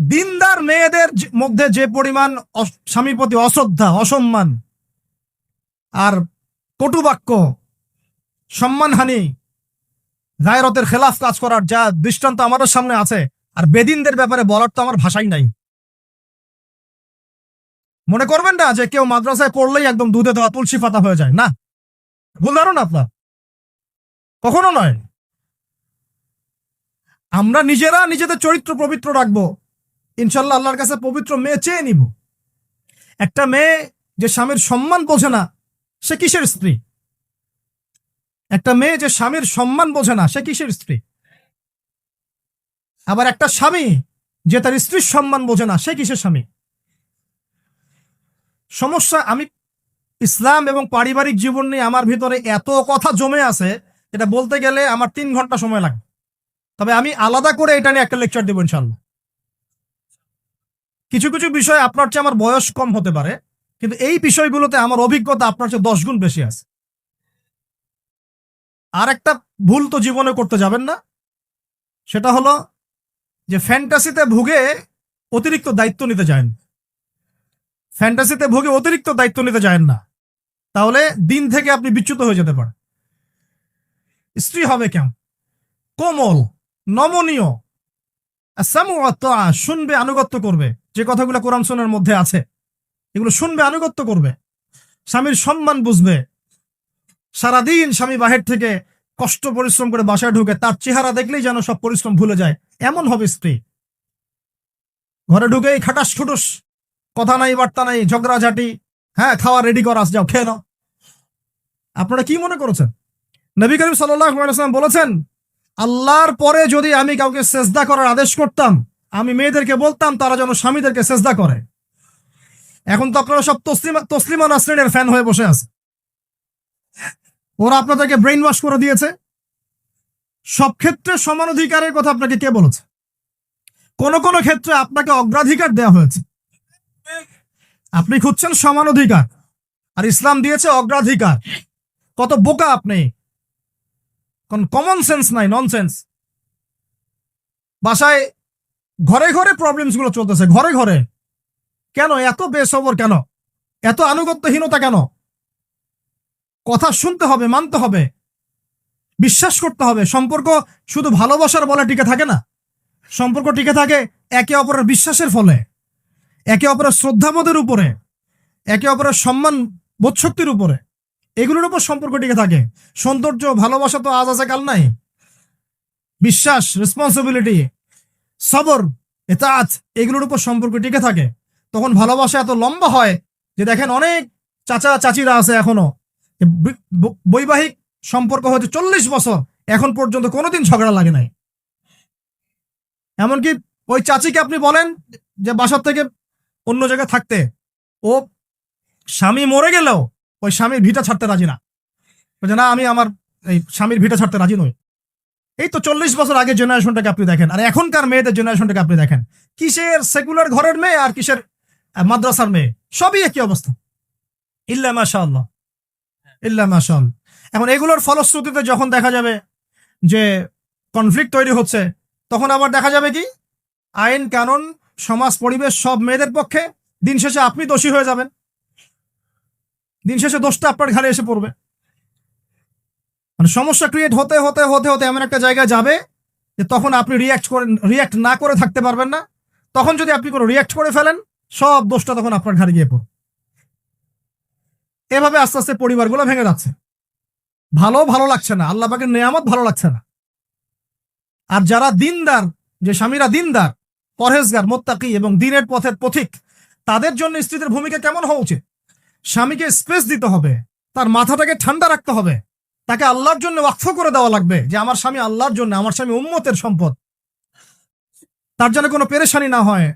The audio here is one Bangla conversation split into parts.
দিনদার মেয়েদের মধ্যে যে পরিমাণ স্বামী প্রতি অশ্রদ্ধা, অসম্মান আর কটুবাক্য, সম্মানহানি গায়রতের খেলাফ কাজ করার যা দৃষ্টান্ত আমাদের সামনে আছে, আর বেদিনদের ব্যাপারে বলার তো আমার ভাষাই নাই। মনে করবেন না যে কেউ মাদ্রাসায় পড়লেই একদম দুধে দেওয়া তুলসী পাতা হয়ে যায়, না? ভুল ধারণ আপনার? কখনো নয়। আমরা নিজেরা নিজেদের চরিত্র পবিত্র রাখব ইনশাল্লাহ আল্লাহর কাছে পবিত্র মেয়ে চেয়ে নিব। একটা মেয়ে যে স্বামীর সম্মান বোঝে না, সে কিসের স্ত্রী? একটা মেয়ে যে স্বামীর সম্মান বোঝে না, সে কিসের স্ত্রী? আবার একটা স্বামী যে তার স্ত্রীর সম্মান বোঝে না, সে কিসের স্বামী? সমস্যা, আমি ইসলাম এবং পারিবারিক জীবন নিয়ে আমার ভিতরে এত কথা জমে আছে এটা বলতে গেলে আমার তিন ঘণ্টা সময় লাগবে। তবে আমি আলাদা করে এটা নিয়ে একটা লেকচার দেবো ইনশাল্লাহ। কিছু কিছু বিষয় আপনার চেয়ে আমার বয়স কম হতে পারে, কিন্তু এই বিষয়গুলোতে আমার অভিজ্ঞতা আপনার চেয়ে দশ গুণ বেশি আছে। আর একটা ভুল তো জীবনে করতে যাবেন না, সেটা হলো যে ফ্যান্টাসিতে ভুগে অতিরিক্ত দায়িত্ব নিতে যায় ফ্যান্টাসিতে ভুগে অতিরিক্ত দায়িত্ব নিতে যায় না, তাহলে দিন থেকে আপনি বিচ্যুত হয়ে যেতে পারেন। স্ত্রী হবে কেমন? কোমল, নমনীয় শুনবে, আনুগত্য করবে। যে কথাগুলো কোরআন সোনার মধ্যে আছে, এগুলো শুনবে, আনুগত্য করবে। স্বামীর সম্মান বুঝবে। সারাদিন স্বামী বাহির থেকে কষ্ট, পরিশ্রম করে বাসায় ঢুকে তার চেহারা দেখলেই যেন সব পরিশ্রম ভুলে যায়। এমন হবে স্ত্রী। ঘরে ঢুকেই খাটাস খুটুস, কথা নাই, বার্তা নাই, ঝগড়াঝাটি হ্যাঁ খাওয়া রেডি করা যাও, খেয়ে নাও। আপনারা কি মনে করেছেন? নবী করিম সাল্লাম বলেছেন, আল্লাহর পরে যদি আমি কাউকে সেজদা করার আদেশ করতাম আমি মেয়েদেরকে বলতাম, তারা যেন স্বামীদেরকে সেজদা করে। এখন তো আপনারা সব তসলিমা তসলিমা নাসরিনের ফ্যান হয়ে বসে আছে। ওরা আপনাদেরকে ব্রেইন ওয়াশ করে দিয়েছে। সব ক্ষেত্রে সমান অধিকারের কথা আপনাকে কে বলেছে? কোন কোন ক্ষেত্রে আপনাকে অগ্রাধিকার দেওয়া হয়েছে। আপনি খুঁজছেন সমান অধিকার আর ইসলাম দিয়েছে অগ্রাধিকার। কত বোকা আপনি। কোন কমন সেন্স নাই ননসেন্স বাসায় ঘরে ঘরে প্রবলেমসগুলো চলতেছে, ঘরে ঘরে। কেন? এত বেসবর কেন? এত আনুগত্যহীনতা কেন? কথা শুনতে হবে, মানতে হবে, বিশ্বাস করতে হবে। সম্পর্ক শুধু ভালোবাসার বলে টিকে থাকে না। সম্পর্ক টিকে থাকে একে অপরের বিশ্বাসের ফলে, একে অপরের শ্রদ্ধাবোধের উপরে, একে অপরের সম্মান বোধশক্তির উপরে। এগুলোর উপর সম্পর্ক টিকে থাকে। সৌন্দর্য, ভালোবাসা তো আজ আছে, কাল নাই। বিশ্বাস রেসপন্সিবিলিটি সবর এতাত এগুলোর উপর সম্পর্ক টিকে থাকে। তখন ভালোবাসা এত লম্বা হয় যে দেখেন অনেক চাচা চাচিরা আছে এখনও। বৈবাহিক সম্পর্ক হয়তো চল্লিশ বছর, এখন পর্যন্ত কোনোদিন ঝগড়া লাগে নাই। এমনকি ওই চাচিকে আপনি বলেন যে বাসার থেকে অন্য জায়গায় থাকতে, ও স্বামী মরে গেলেও ওই স্বামীর ভিটা ছাড়তে রাজি না। না, আমি আমার এই স্বামীর ভিটা ছাড়তে রাজি নই। এই তো চল্লিশ বছর আগের জেনারেশনটাকে আপনি দেখেন, আর এখনকার মেয়েদের জেনারেশনটাকে আপনি দেখেন। কিসের সেকুলার ঘরের মেয়ে আর কিসের মাদ্রাসার মেয়ে? সবই একই অবস্থা। ইল্লা মাশা আল্লাহ ইল্লা মাশা আল্লাহ। এখন এগুলোর ফলশ্রুতিতে যখন দেখা যাবে যে কনফ্লিক্ট তৈরি হচ্ছে, তখন আবার দেখা যাবে কি? আইন, কানুন, সমাজ, পরিবেশ, সব মেয়েদের পক্ষে দিন শেষে আপনি দোষী হয়ে যাবেন। দিন শেষে দোষটা আপনার ঘাড়ে এসে পড়বে। মানে সমস্যা ক্রিয়েট হতে হতে হতে হতে এমন একটা জায়গায় যাবে যে তখন আপনি রিয়াক্ট করে রিয়াক্ট না করে থাকতে পারবেন না। তখন যদি আপনি কোনো রিয়াক্ট করে ফেলেন, সব দোষটা তখন আপনার ঘাড়ে গিয়ে পড়বে। এভাবে আস্তে আস্তে পরিবারগুলো ভেঙে যাচ্ছে। ভালো ভালো লাগছে না। আল্লাহ পাকের নেয়ামত ভালো লাগছে না। আর যারা দিনদার, যে স্বামীরা দিনদার, পরহেজগার, মোত্তাকি এবং দিনের পথের পথিক, তাদের জন্য স্ত্রীদের ভূমিকা কেমন হওয়া উচিত? স্বামীকে স্পেস দিতে হবে। তার মাথাটাকে ঠান্ডা রাখতে হবে। তাকে আল্লাহর জন্য ওয়াকফ করে দেওয়া লাগবে যে আমার স্বামী আল্লাহর জন্য, আমার স্বামী উম্মতের সম্পদ। তার জন্য কোনো পেরেশানি না হয়,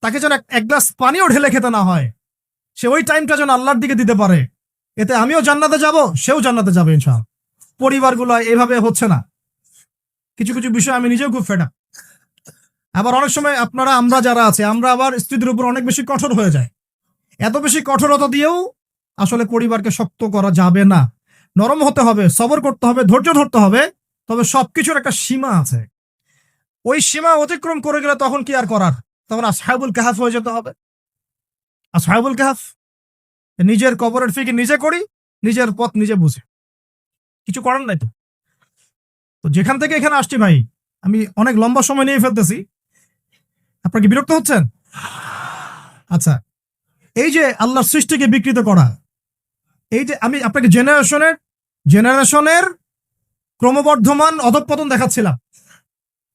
তাকে যেন এক- গ্লাস পানিও ঢেলে খেতে না হয়, সে ওই টাইমটা যেন আল্লাহর দিকে দিতে পারে। এতে আমিও জান্নাতে যাব, সেও জান্নাতে যাবে ইনশাআল্লাহ। পরিবারগুলো এভাবে হচ্ছে না। কিছু কিছু বিষয় আমি নিজেও খুব ফেটা আবার অনেক সময় আপনারা, আমরা যারা আছে, আমরা আবার স্ত্রীদের উপর অনেক বেশি কঠোর হয়ে যায় এত বেশি কঠোরতা দিয়েও আসলে পরিবারকে শক্ত করা যাবে না। নরম হতে হবে, সবর করতে হবে, ধৈর্য ধরতে হবে, তবে সবকিছুর একটা সীমা আছে। ওই সীমা অতিক্রম করে গেলে তখন কি আর করার? তখন আসহাবুল কাহাফ হয়ে যেতে হবে। আসহাবুল কাহাফ, নিজের কবরের ফিকে নিজে করি, নিজের পথ নিজে বুঝে। কিছু করার নাই তো। তো যেখান থেকে এখানে আসছি ভাই, আমি অনেক লম্বা সময় নিয়ে ফেলতেছি। আপনার কি বিরক্ত হচ্ছেন? আচ্ছা এই যে আল্লাহর সৃষ্টিকে বিকৃত করা, এই যে আমি আপনাকে জেনারেশনের জেনারেশনের ক্রমবর্ধমান অধঃপতন দেখাচ্ছিলাম।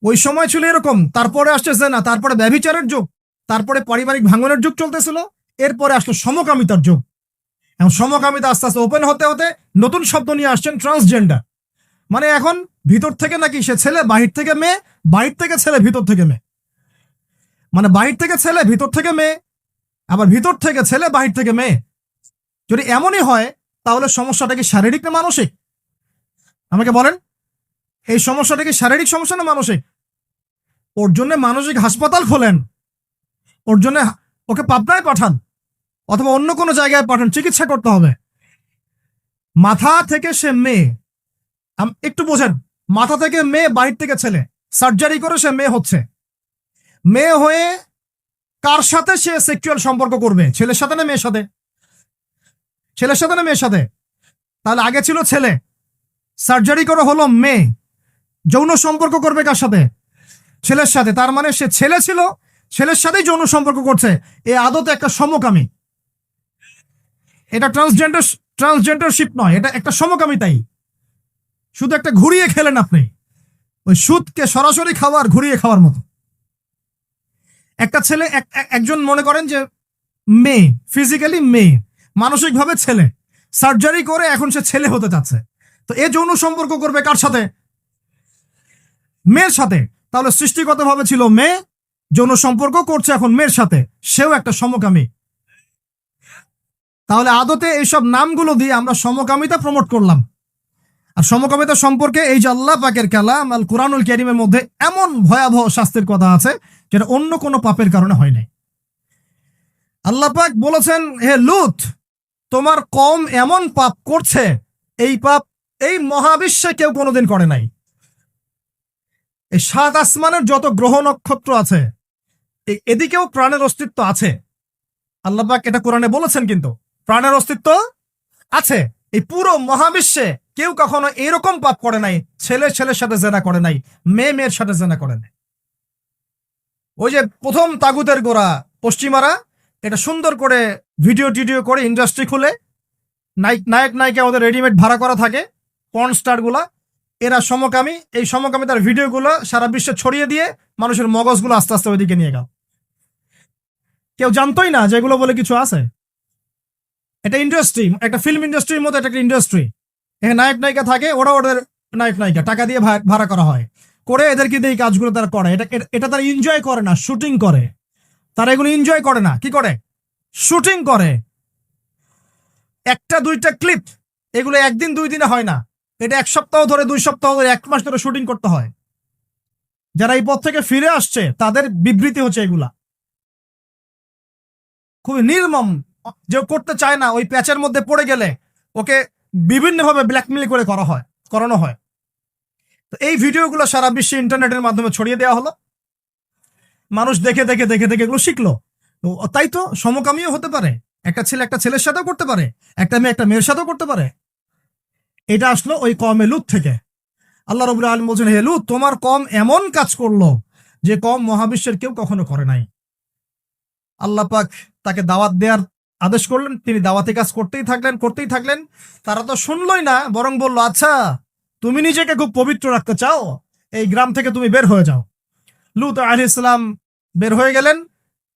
ওই সময় ছিল এরকম, তারপরে আসতেছে না, তারপরে ব্যভিচারের যুগ, তারপরে পারিবারিক ভাঙনের যুগ চলতেছিল, এরপরে আসলো সমকামিতার যুগ। এবং সমকামিতা আস্তে আস্তে ওপেন হতে হতে নতুন শব্দ নিয়ে আসছেন ট্রান্সজেন্ডার মানে এখন ভিতর থেকে নাকি সে ছেলে, বাহির থেকে মেয়ে বাহির থেকে ছেলে, ভিতর থেকে মেয়ে। মানে বাহির থেকে ছেলে, ভিতর থেকে মেয়ে, আবার ভিতর থেকে ছেলে, বাহির থেকে মেয়ে। যদি এমনই হয় তাহলে সমস্যাটা কি শারীরিক না মানসিক? আমাকে বলেন। এই সমস্যাটা কি শারীরিক সমস্যা না মানসিক? ওর জন্য মানসিক হাসপাতাল খোলেন। ওর জন্য ওকে পাবনায় পাঠান। অথবা অন্য কোনো জায়গায় পাঠান। চিকিৎসা করতে হবে। মাথা থেকে সে মেয়ে একটু বোঝেন। মাথা থেকে মেয়ে বাহির থেকে ছেলে। সার্জারি করে সে মেয়ে হচ্ছে। মেয়ে হয়ে কার সাথে সে সেক্সুয়াল সম্পর্ক করবে? ছেলের সাথে না মেয়ের সাথে? ছেলের সাথে না মেয়ের সাথে? তাহলে আগে ছিল ছেলে। সার্জারি করে হলো মেয়ে। যৌন সম্পর্ক করবে কার সাথে? ছেলের সাথে। তার মানে সে ছেলে ছিল, ছেলের সাথেই যৌন সম্পর্ক করছে। এ আদতে একটা সমকামী। এটা ট্রান্সজেন্ডার ট্রান্সজেন্ডারশিপ নয়, এটা একটা সমকামিতাই শুধু একটা ঘুরিয়ে খেলেন আপনি। ওই সুদকে সরাসরি খাওয়ার, ঘুরিয়ে খাওয়ার মতো। একটা ছেলে, এক- এক- একজন মনে করেন যে মেয়ে ফিজিক্যালি মেয়ে। মানসিকভাবে ছেলে। সার্জারি করে এখন সে ছেলে হতে চাচ্ছে। তো এ যৌন সম্পর্ক করবে কার সাথে? মেয়ের সাথে। তাহলে সৃষ্টিগতভাবে ছিল মেয়ে, যৌন সম্পর্ক করছে এখন মেয়ের সাথে। সেও একটা সমকামী। তাহলে আদতে এইসব নামগুলো দিয়ে আমরা সমকামিতা প্রমোট করলাম। আর সমকামিতা সম্পর্কে এই যে আল্লাহ পাকের কালাম আল কোরআনুল ক্যারিমের মধ্যে এমন ভয়াবহ শাস্তির কথা আছে যেটা অন্য কোনো পাপের কারণে হয় নাই। আল্লাহ পাক বলেছেন, হে লুত তোমার কম এমন পাপ করছে, এই পাপ এই মহাবিশ্বে কেউ কোনোদিন করে নাই। এই সাত আসমানের যত গ্রহ নক্ষত্র আছে এদিকেও প্রাণের অস্তিত্ব আছে। আল্লাহফাক এটা কোরআনে বলেছেন কিন্তু, প্রাণের অস্তিত্ব আছে। এই পুরো মহাবিশ্বে কেউ কখনো এরকম পাপ করে নাই, ছেলে ছেলের সাথে জেনা করে নাই, মেয়ে মেয়ের সাথে জেনা করে নাই। ওই যে প্রথম তাগুতের গোড়া, পশ্চিমারা এটা সুন্দর করে ভিডিও টিডিও করে ইন্ডাস্ট্রি খুলে নায়ক নায়ক নায়িকা ওদের রেডিমেড ভাড়া করা থাকে পর্ন স্টারগুলা এরা সমকামী, এই সমকামী তার ভিডিওগুলো সারা বিশ্বে ছড়িয়ে দিয়ে মানুষের মগজগুলো আস্তে আস্তে ওইদিকে নিয়ে গেল। কেউ জানতোই না যেগুলো বলে কিছু আছে? এটা ইন্ডাস্ট্রি একটা ফিল্ম ইন্ডাস্ট্রির মতো এটা একটা ইন্ডাস্ট্রি এখানে নায়ক নায়িকা থাকে ওরা ওদের নায়ক নায়িকা, টাকা দিয়ে ভাড়া করা হয়। করে এদেরকে দিয়ে এই কাজগুলো তারা করে। এটা- এটা তারা এনজয় করে না শুটিং করে। তারা এগুলো এনজয় করে না। কি করে? শুটিং করে। একটা, দুইটা ক্লিপ, এগুলো একদিন, দুই দিনে হয় না। এটা এক সপ্তাহ ধরে, দুই সপ্তাহ ধরে, এক মাস ধরে শুটিং করতে হয়। যারা এই পথ থেকে ফিরে আসছে, তাদের বিবৃতি হচ্ছে এগুলা। খুবই নির্মম, যে করতে চায় না, ওই প্যাচের মধ্যে পড়ে গেলে ওকে বিভিন্নভাবে ব্ল্যাকমেল করে করা হয়, করানো হয়। তো এই ভিডিওগুলো সারা বিশ্বে ইন্টারনেটের মাধ্যমে ছড়িয়ে দেওয়া হলো। মানুষ দেখে দেখে দেখে দেখে এগুলো শিখলো। তাই তো, সমকামীও হতে পারে। একটা ছেলে একটা ছেলের সাথেও করতে পারে, একটা মেয়ে একটা মেয়ের সাথেও করতে পারে। এটা আসলো ওই কমে লুত থেকে। আল্লাহ রবুল্লা আলম বলছেন, হে লুত, তোমার কম এমন কাজ করল যে কম মহাবিশ্বের কেউ কখনো করে নাই। আল্লাহ পাক তাকে দাওয়াত দেওয়ার আদেশ করলেন, তিনি দাওয়াতি কাজ করতেই থাকলেন করতেই থাকলেন। তারা তো শুনলই না, বরং বলল আচ্ছা তুমি নিজেকে খুব পবিত্র রাখতে চাও? এই গ্রাম থেকে তুমি বের হয়ে যাও। লুত আলি ইসলাম বের হয়ে গেলেন।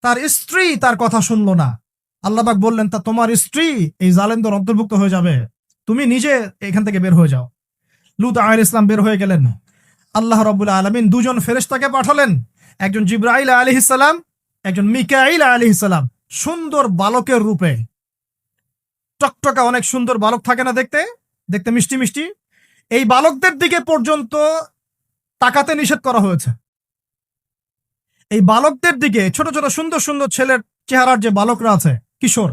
তার স্ত্রী তার কথা শুনলো না। আল্লাহবাক বললেন, তা তোমার স্ত্রী এই জালেমদের অন্তর্ভুক্ত হয়ে যাবে। তুমি নিজে এখান থেকে বের হয়ে যাও। লুত আল ইসলাম বের হয়ে গেলেন। আল্লাহ রবুল্লা আলমিন দুজন ফেরেশতাকে পাঠালেন। একজন জিব্রাইল আলী ইসালাম একজন মিকাইল আলী ইসালাম সুন্দর বালকের রূপে। টকটকা অনেক সুন্দর বালক থাকে না দেখতে? দেখতে মিষ্টি মিষ্টি। এই বালকদের দিকে পর্যন্ত তাকাতে নিষেধ করা হয়েছে। এই বালকদের দিকে, ছোট ছোট সুন্দর সুন্দর ছেলের চেহারার যে বালকরা আছে, কিশোর,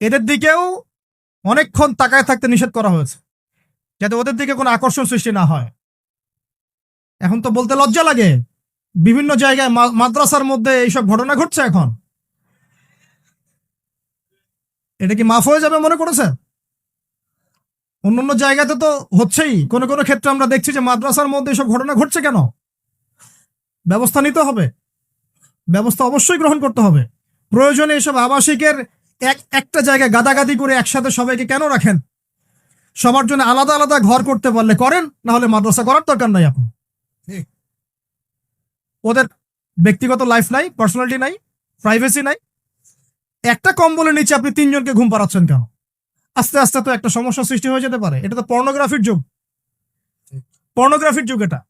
এদের দিকেও অনেকক্ষণ তাকায় থাকতে নিষেধ করা হয়েছে, যাতে ওদের দিকে কোনো আকর্ষণ সৃষ্টি না হয়। এখন তো বলতে লজ্জা লাগে, বিভিন্ন জায়গায় মাদ্রাসার মধ্যে এইসব ঘটনা ঘটছে এখন। এটা কি মাফ হয়ে যাবে মনে করেছে অন্যান্য জায়গাতে তো হচ্ছেই, কোনো কোনো ক্ষেত্রে আমরা দেখছি যে মাদ্রাসার মধ্যে এসব ঘটনা ঘটছে কেন? ব্যবস্থা নিতে হবে। ব্যবস্থা অবশ্যই গ্রহণ করতে হবে। প্রয়োজনে এসব আবাসিকের এক একটা জায়গায় গাদাগাদি করে একসাথে সবাইকে কেন রাখেন? সবার জন্য আলাদা আলাদা ঘর করতে পারলে করেন না হলে মাদ্রাসা করার দরকার নাই আপনি ওদের ব্যক্তিগত লাইফ নাই পার্সোনালিটি নাই প্রাইভেসি নাই। একটা কম্বলের নিচে আপনি তিনজনকে ঘুম পাড়াচ্ছেন কেন? আস্তে আস্তে তো একটা সমস্যা সৃষ্টি হয়ে যেতে পারে। এটা তো পর্নোগ্রাফির যুগ। পর্নোগ্রাফির যুগ এটা।